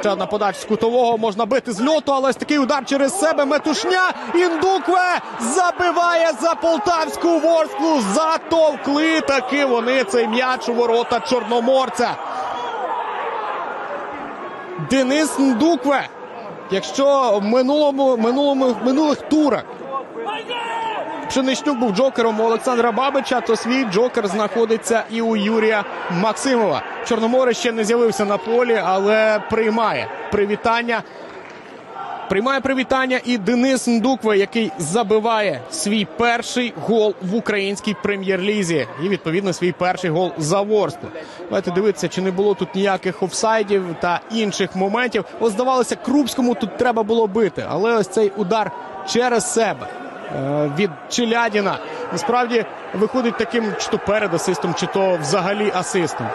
Ще одна подача з кутового можна бити з льоту, але ось такий удар через себе. Метушня. Індукве забиває за полтавську ворсклу. Затовкли таки вони цей м'яч у ворота Чорноморця. Денис Ндукве. Якщо в минулому, минулому, минулих турах Пшеничнюк був джокером у Олександра Бабича, то свій джокер знаходиться і у Юрія Максимова. Чорноморець ще не з'явився на полі, але приймає привітання. Приймає привітання і Денис Ндукве, який забиває свій перший гол в українській прем'єр-лізі. І відповідно свій перший гол за Ворсклу. Давайте дивитися, чи не було тут ніяких офсайдів та інших моментів. Ось здавалося, Крупському тут треба було бити, але ось цей удар через себе від Челядіна насправді виходить таким чи то перед асистом, чи то взагалі асистом.